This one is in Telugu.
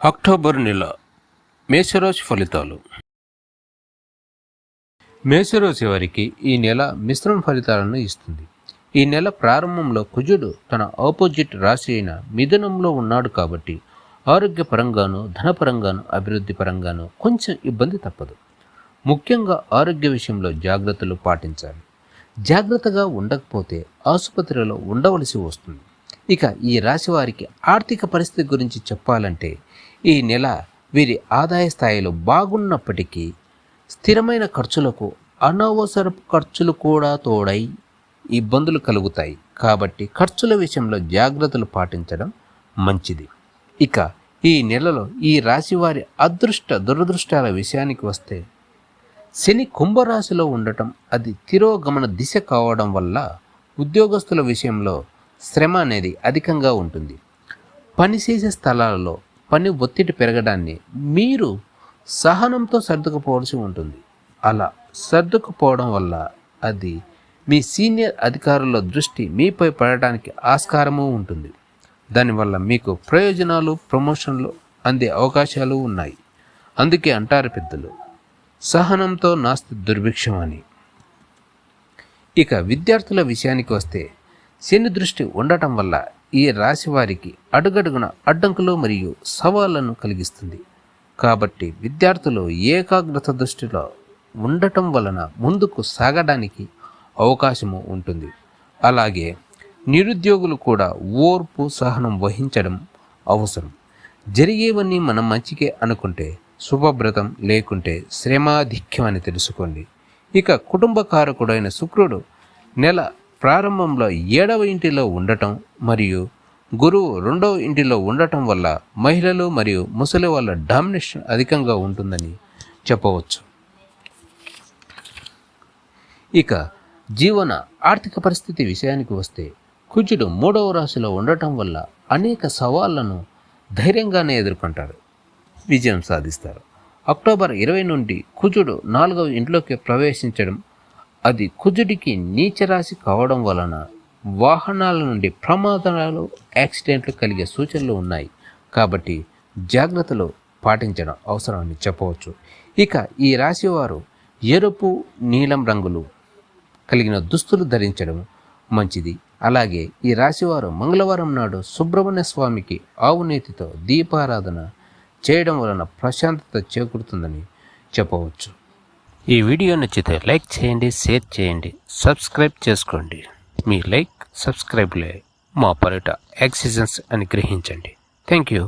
అక్టోబర్ నెల మేషరాశి ఫలితాలు. మేషరాశి వారికి ఈ నెల మిశ్రమ ఫలితాలను ఇస్తుంది. ఈ నెల ప్రారంభంలో కుజుడు తన ఆపోజిట్ రాశి అయిన మిథునంలో ఉన్నాడు కాబట్టి ఆరోగ్యపరంగాను ధనపరంగాను అభివృద్ధి పరంగాను కొంచెం ఇబ్బంది తప్పదు. ముఖ్యంగా ఆరోగ్య విషయంలో జాగ్రత్తలు పాటించాలి. జాగ్రత్తగా ఉండకపోతే ఆసుపత్రిలో ఉండవలసి వస్తుంది. ఇక ఈ రాశి వారికి ఆర్థిక పరిస్థితి గురించి చెప్పాలంటే ఈ నెల వీరి ఆదాయ స్థాయిలో బాగున్నప్పటికీ స్థిరమైన ఖర్చులకు అనవసరపు ఖర్చులు కూడా తోడై ఇబ్బందులు కలుగుతాయి. కాబట్టి ఖర్చుల విషయంలో జాగ్రత్తలు పాటించడం మంచిది. ఇక ఈ నెలలో ఈ రాశి వారి అదృష్ట దురదృష్టాల విషయానికి వస్తే శని కుంభరాశిలో ఉండటం అది తిరోగమన దిశ కావడం వల్ల ఉద్యోగస్తుల విషయంలో శ్రమ అనేది అధికంగా ఉంటుంది. పనిచేసే స్థలాలలో పని ఒత్తిడి పెరగడాన్ని మీరు సహనంతో సర్దుకుపోవాల్సి ఉంటుంది. అలా సర్దుకుపోవడం వల్ల అది మీ సీనియర్ అధికారుల దృష్టి మీపై పడడానికి ఆస్కారము ఉంటుంది. దానివల్ల మీకు ప్రయోజనాలు ప్రమోషన్లు అందే అవకాశాలు ఉన్నాయి. అందుకే అంటారు పెద్దలు సహనంతో నాస్తి దుర్భిక్షం అని. ఇక విద్యార్థుల విషయానికి వస్తే శని దృష్టి ఉండటం వల్ల ఈ రాశి వారికి అడుగడుగున అడ్డంకులు మరియు సవాళ్ళను కలిగిస్తుంది. కాబట్టి విద్యార్థులు ఏకాగ్రత దృష్టిలో ఉండటం వలన ముందుకు సాగడానికి అవకాశము ఉంటుంది. అలాగే నిరుద్యోగులు కూడా ఓర్పు సహనం వహించడం అవసరం. జరిగేవన్నీ మనం మంచికే అనుకుంటే శుభవ్రతం లేకుంటే శ్రమాధిక్యం అని తెలుసుకోండి. ఇక కుటుంబ కారకుడైన శుక్రుడు నెల ప్రారంభంలో ఏడవ ఇంటిలో ఉండటం మరియు గురువు రెండవ ఇంటిలో ఉండటం వల్ల మహిళలు మరియు ముసలి వాళ్ళ డామినేషన్ అధికంగా ఉంటుందని చెప్పవచ్చు. ఇక జీవన ఆర్థిక పరిస్థితి విషయానికి వస్తే కుజుడు మూడవ రాశిలో ఉండటం వల్ల అనేక సవాళ్ళను ధైర్యంగానే ఎదుర్కొంటారు విజయం సాధిస్తారు. అక్టోబర్ ఇరవై నుండి కుజుడు నాలుగవ ఇంట్లోకి ప్రవేశించడం అది కుజుడికి నీచరాశి కావడం వలన వాహనాల నుండి ప్రమాదాలు యాక్సిడెంట్లు కలిగే సూచనలు ఉన్నాయి. కాబట్టి జాగ్రత్తలు పాటించడం అవసరమని చెప్పవచ్చు. ఇక ఈ రాశి వారు ఎరుపు నీలం రంగులు కలిగిన దుస్తులు ధరించడం మంచిది. అలాగే ఈ రాశివారు మంగళవారం నాడు సుబ్రహ్మణ్య స్వామికి ఆవునేతితో దీపారాధన చేయడం వలన ప్రశాంతత చేకూరుతుందని చెప్పవచ్చు. ఈ వీడియో నచ్చితే లైక్ చేయండి షేర్ చేయండి సబ్స్క్రైబ్ చేసుకోండి. మీ లైక్ సబ్స్క్రైబ్లే మా పర్యట యాక్సిజన్స్ అని గ్రహించండి. Thank you.